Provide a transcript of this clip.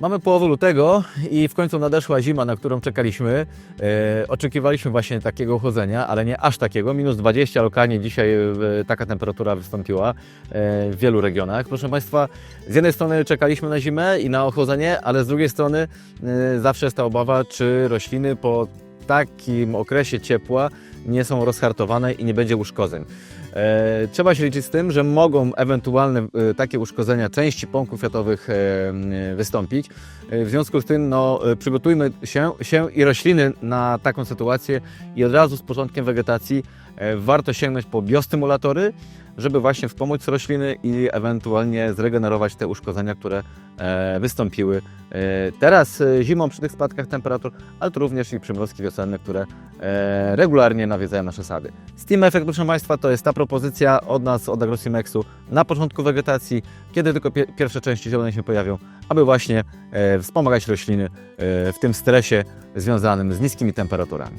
Mamy połowę lutego i w końcu nadeszła zima, na którą czekaliśmy. E, oczekiwaliśmy właśnie takiego chłodzenia, ale nie aż takiego. Minus 20 lokalnie dzisiaj e, taka temperatura wystąpiła e, w wielu regionach. Proszę Państwa, z jednej strony czekaliśmy na zimę i na ochłodzenie, ale z drugiej strony e, zawsze jest ta obawa, czy rośliny po takim okresie ciepła nie są rozhartowane i nie będzie uszkodzeń. E, trzeba się liczyć z tym, że mogą ewentualne e, takie uszkodzenia części pąków kwiatowych e, wystąpić. W związku z tym no, przygotujmy się, się i rośliny na taką sytuację i od razu z początkiem wegetacji warto sięgnąć po biostymulatory, żeby właśnie wspomóc rośliny i ewentualnie zregenerować te uszkodzenia, które e, wystąpiły e, teraz e, zimą przy tych spadkach temperatur, ale to również i przymrozki wiosenne, które regularnie nawiedzają nasze sady. Steam Effect, proszę Państwa, to jest ta propozycja od nas, od Agrosimexu na początku wegetacji, kiedy tylko pie pierwsze części zielone się pojawią, aby właśnie wspomagać rośliny w tym stresie związanym z niskimi temperaturami.